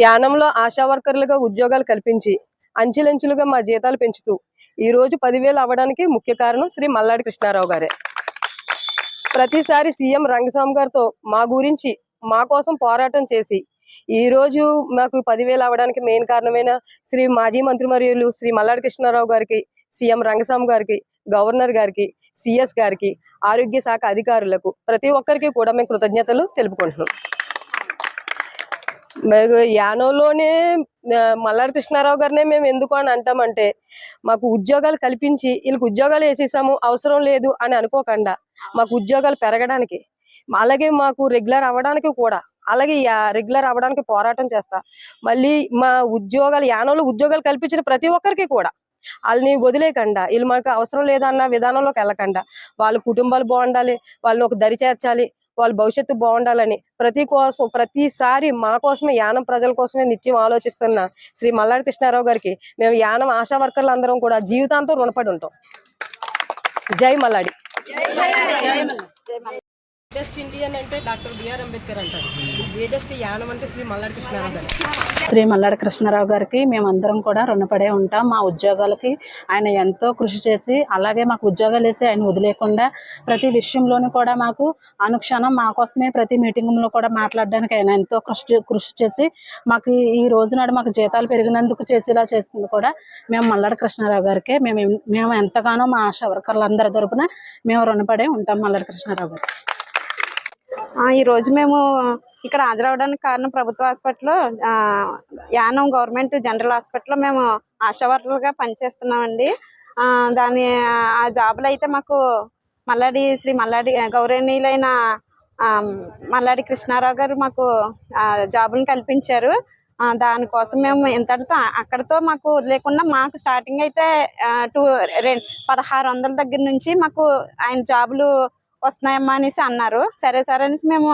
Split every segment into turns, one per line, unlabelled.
యానంలో ఆశా వర్కర్లుగా ఉద్యోగాలు కల్పించి అంచెలంచెలుగా మా జీతాలు పెంచుతూ ఈ రోజు పదివేలు అవ్వడానికి ముఖ్య కారణం శ్రీ మల్లాడి కృష్ణారావు గారే. ప్రతిసారి సీఎం రంగస్వామి గారితో మా గురించి మా కోసం పోరాటం చేసి ఈ రోజు మాకు పదివేలు అవ్వడానికి మెయిన్ కారణమైన శ్రీ మాజీ మంత్రివర్యులు శ్రీ మల్లాడి కృష్ణారావు గారికి సీఎం రంగస్వామి గారికి గవర్నర్ గారికి సిఎస్ గారికి ఆరోగ్య శాఖ అధికారులకు ప్రతి ఒక్కరికి కూడా మేము కృతజ్ఞతలు తెలుపుకుంటున్నాం. మేము మల్లారి కృష్ణారావు గారినే మేము ఎందుకు అని అంటామంటే మాకు ఉద్యోగాలు కల్పించి వీళ్ళకి ఉద్యోగాలు వేసేసాము అవసరం లేదు అని అనుకోకుండా మాకు ఉద్యోగాలు పెరగడానికి అలాగే మాకు రెగ్యులర్ అవ్వడానికి కూడా అలాగే రెగ్యులర్ అవ్వడానికి పోరాటం చేస్తా మళ్ళీ మా ఉద్యోగాలు యానోలో ఉద్యోగాలు కల్పించిన ప్రతి ఒక్కరికి కూడా వాళ్ళని వదిలేకుండా వీళ్ళు మనకు అవసరం లేదన్న విధానంలోకి వెళ్ళకుండా. వాళ్ళ కుటుంబాలు బాగుండాలి వాళ్ళని ఒక దరి చేర్చాలి వాళ్ళ భవిష్యత్తు బాగుండాలని ప్రతి కోసం ప్రతిసారి మా కోసమే యానం ప్రజల కోసమే నిత్యం ఆలోచిస్తున్న శ్రీ మల్లాడి కృష్ణారావు గారికి మేము యానం ఆశా వర్కర్లు అందరం కూడా జీవితాంతం రుణపడి ఉంటాం. జై మల్లాడి. గ్రేటెస్ట్ ఇండియన్ అంటే డాక్టర్ బిఆర్ అంబేద్కర్ అంటారు. గ్రేటెస్ట్ యానం అంటే శ్రీ మల్లాడి కృష్ణారావు గారు.
శ్రీ మల్లాడి కృష్ణారావు గారికి మేమందరం కూడా రుణపడే ఉంటాం. మా ఉద్యోగాలకి ఆయన ఎంతో కృషి చేసి అలాగే మాకు ఉద్యోగాలు వేసి ఆయన వదిలేకుండా ప్రతి విషయంలోనూ కూడా మాకు అనుక్షణం మా కోసమే ప్రతి మీటింగ్లో కూడా మాట్లాడడానికి ఆయన ఎంతో కృషి కృషి చేసి మాకు ఈ రోజు నాడు మాకు జీతాలు పెరిగినందుకు చేసేలా చేస్తుంది కూడా మేము మల్లాడి కృష్ణారావు గారికి. మేము మేము ఎంతగానో మా ఆశా వర్కర్లందరి తరపున మేము రుణపడే ఉంటాం మల్లాడి కృష్ణారావు గారు.
ఈరోజు ఈ రోజు మేము ఇక్కడ హాజరవడానికి కారణం ప్రభుత్వ హాస్పిటల్లో యానం గవర్నమెంట్ జనరల్ హాస్పిటల్లో మేము ఆశా వర్కర్లుగా పనిచేస్తున్నామండి. దాని ఆ జాబులు అయితే మాకు మల్లాడి శ్రీ మల్లాడి గౌరవనీయులైన మల్లాడి కృష్ణారావు గారు మాకు ఆ, జాబులను కల్పించారు. దానికోసం మేము ఇంతటితో అక్కడితో మాకు వదిలేకుండా మాకు స్టార్టింగ్ అయితే టూ రెండు పదహారు వందల దగ్గర నుంచి మాకు ఆయన జాబులు వస్తున్నాయమ్మా అనేసి అన్నారు. సరే సరే అనేసి మేము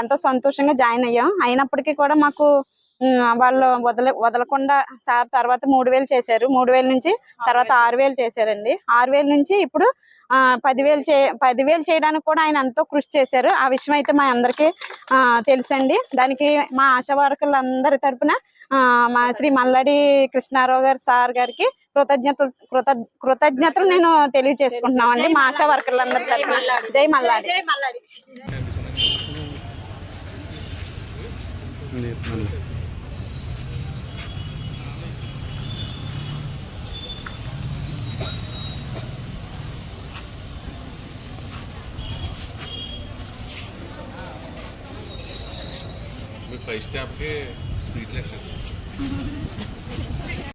ఎంతో సంతోషంగా జాయిన్ అయ్యాం. అయినప్పటికీ కూడా మాకు వాళ్ళు వదల వదలకుండా సార్ తర్వాత మూడు వేలు చేశారు. మూడు వేల నుంచి తర్వాత ఆరు వేలు చేశారండి. ఆరు వేల నుంచి ఇప్పుడు పదివేలు చే పదివేలు చేయడానికి కూడా ఆయన ఎంతో కృషి చేశారు. ఆ విషయం అయితే మా అందరికీ తెలుసండి. దానికి మా ఆశా వర్కర్లందరి తరపున ఆ, మా శ్రీ మల్లాడి కృష్ణారావు గారు సార్ గారికి కృతజ్ఞతలు కృత కృతజ్ఞతలు నేను తెలియజేసుకుంటున్నామండి మా ఆశా వర్కర్లందరి తరపున జై మల్లాడి
మీ ఫైవ్ స్టాప్కి స్ట్రీట్ లైట్